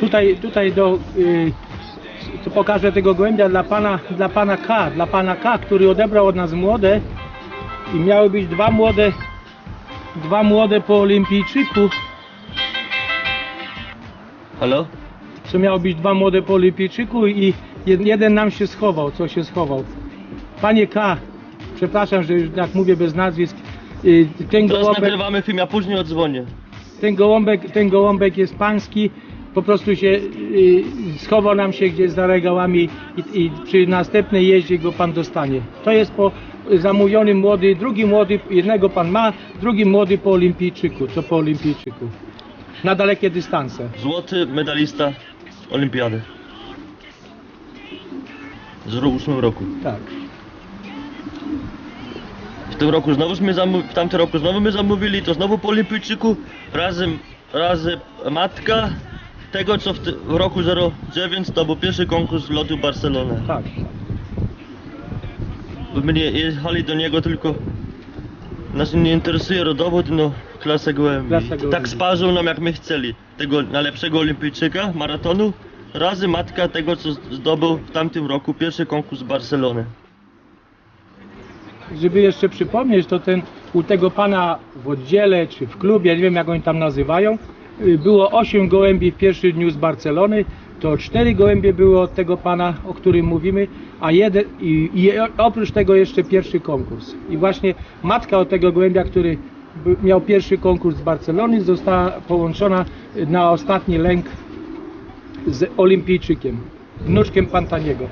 Tutaj, tutaj do, y, to pokażę tego gołębia dla pana, dla pana K, dla pana K, który odebrał od nas młode i miały być dwa młode, dwa młode po olimpijczyku, Halo? co miało być dwa młode po olimpijczyku i jed- jeden nam się schował, co się schował. Panie K, przepraszam, że już jak mówię bez nazwisk, y, ten Teraz gołąbek, nagrywamy film, ja później odzwonię. ten gołąbek, ten gołąbek jest pański, po prostu się y, schował nam się gdzieś za regałami i, i przy następnej jeździe go pan dostanie. To jest po zamówiony młody, drugi młody, jednego pan ma, drugi młody po olimpijczyku, co po olimpijczyku. Na dalekie dystanse. Złoty medalista olimpiady. Z 2008 roku. Tak. W tym roku znowuśmy zamówili, w tamtym roku znowu my zamówili, to znowu po olimpijczyku, razem, razem matka tego co w, w roku 09 to był pierwszy konkurs lotu Barcelony. Tak. Bo my nie jechali do niego tylko nas nie interesuje rodowód, no klasę gołębi. Klasa gołębi. Tak sparzył nam jak my chcieli. Tego najlepszego olimpijczyka maratonu, razy matka tego co zdobył w tamtym roku pierwszy konkurs Barcelony. Żeby jeszcze przypomnieć, to ten u tego pana w oddziale czy w klubie, nie wiem jak oni tam nazywają, było 8 gołębi w pierwszym dniu z Barcelony, to 4 gołębie były od tego pana, o którym mówimy, a jeden i, i oprócz tego jeszcze pierwszy konkurs. I właśnie matka od tego gołębia, który miał pierwszy konkurs z Barcelony, została połączona y, na ostatni lęk z olimpijczykiem, wnuczkiem Pantaniego.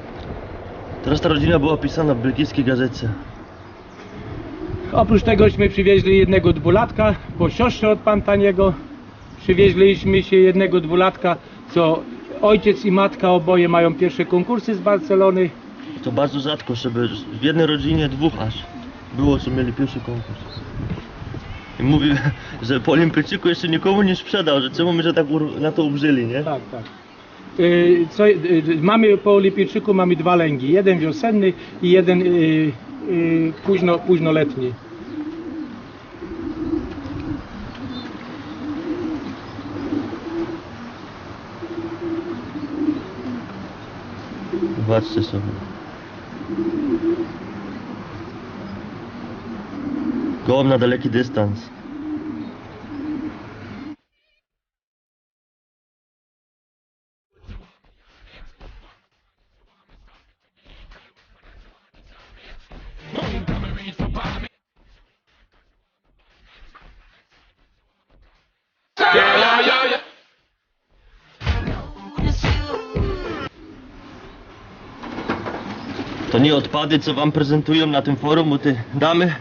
Teraz ta rodzina była opisana w belgijskiej gazecie. Oprócz tegośmy przywieźli jednego dwulatka po siostrze od Pantaniego. Przywieźliśmy się jednego dwulatka, co ojciec i matka oboje mają pierwsze konkursy z Barcelony. To bardzo rzadko, żeby w jednej rodzinie dwóch aż było, co mieli pierwszy konkurs. I mówi, że po olimpijczyku jeszcze nikomu nie sprzedał, że czemu my się tak na to ubrzyli, nie? Tak, tak. Yy, Co, yy, mamy po olimpijczyku mamy dwa lęgi. Jeden wiosenny i jeden yy, późno, późnoletni. Zobaczcie sobie. Gołąb na daleki dystans. To nie odpady, co wam prezentują na tym forum, bo te damy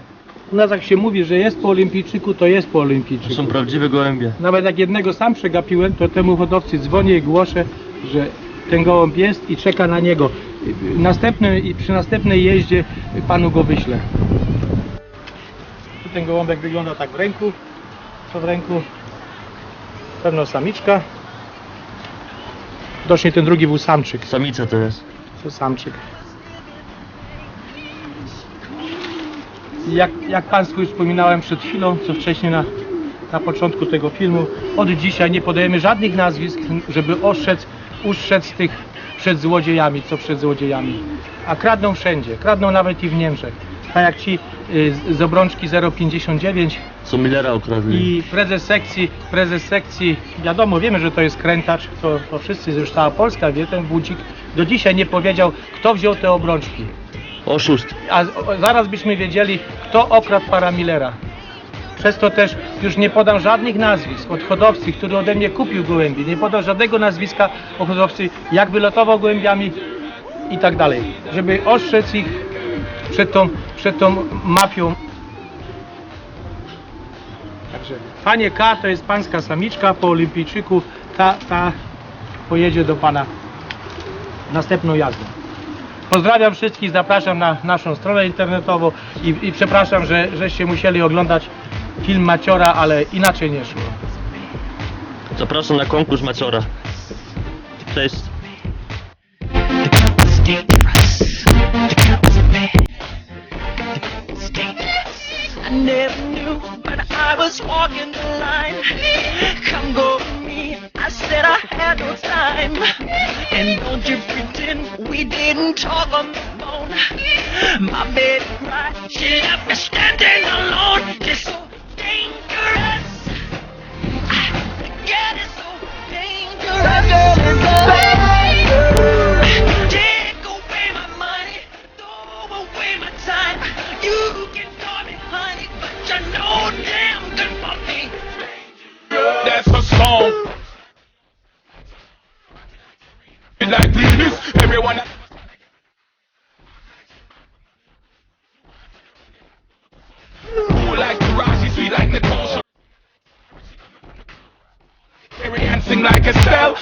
U nas jak się mówi, że jest po olimpijczyku, to jest po to olimpijczyku. są prawdziwe gołębie. Nawet jak jednego sam przegapiłem, to temu hodowcy dzwonię i głoszę, że ten gołąb jest i czeka na niego. Następny, i przy następnej jeździe panu go wyślę. Tu Ten gołąbek wygląda tak w ręku. Co w ręku? Pewno samiczka. Widocznie ten drugi był samczyk. Samica to jest. To samczyk. Jak, jak Państwu już wspominałem przed chwilą, co wcześniej na, na początku tego filmu, od dzisiaj nie podajemy żadnych nazwisk, żeby ostrzec, ustrzec tych przed złodziejami, co przed złodziejami. A kradną wszędzie, kradną nawet i w Niemczech. Tak jak ci y, z- z obrączki 059 Co Millera okradli. i prezes sekcji, prezes sekcji, wiadomo, wiemy, że to jest krętacz, to, to wszyscy, już cała Polska wie, ten Wójcik do dzisiaj nie powiedział, kto wziął te obrączki. Oszust. A zaraz byśmy wiedzieli, kto okradł para Millera. Przez to też już nie podam żadnych nazwisk od hodowcy, który ode mnie kupił gołębie. Nie podam żadnego nazwiska od hodowcy, jak wylotował gołębiami i tak dalej. Żeby ostrzec ich przed tą, przed tą mafią. Także panie K to jest pańska samiczka po olimpijczyku. Ta, ta pojedzie do pana następną jazdą. Pozdrawiam wszystkich, zapraszam na naszą stronę internetową i, i przepraszam, że żeście musieli oglądać film Maciora, ale inaczej nie szło. Zapraszam na konkurs Maciora. Cześć. I never knew, but I was walking the line. Come go with me. I said I had no time. And don't you pretend we didn't talk on the phone. My baby cried, she left me standing alone. Like this, everyone. Ooh, like Taraji, sweet like Nicole. Carrie Ann sing like Estelle.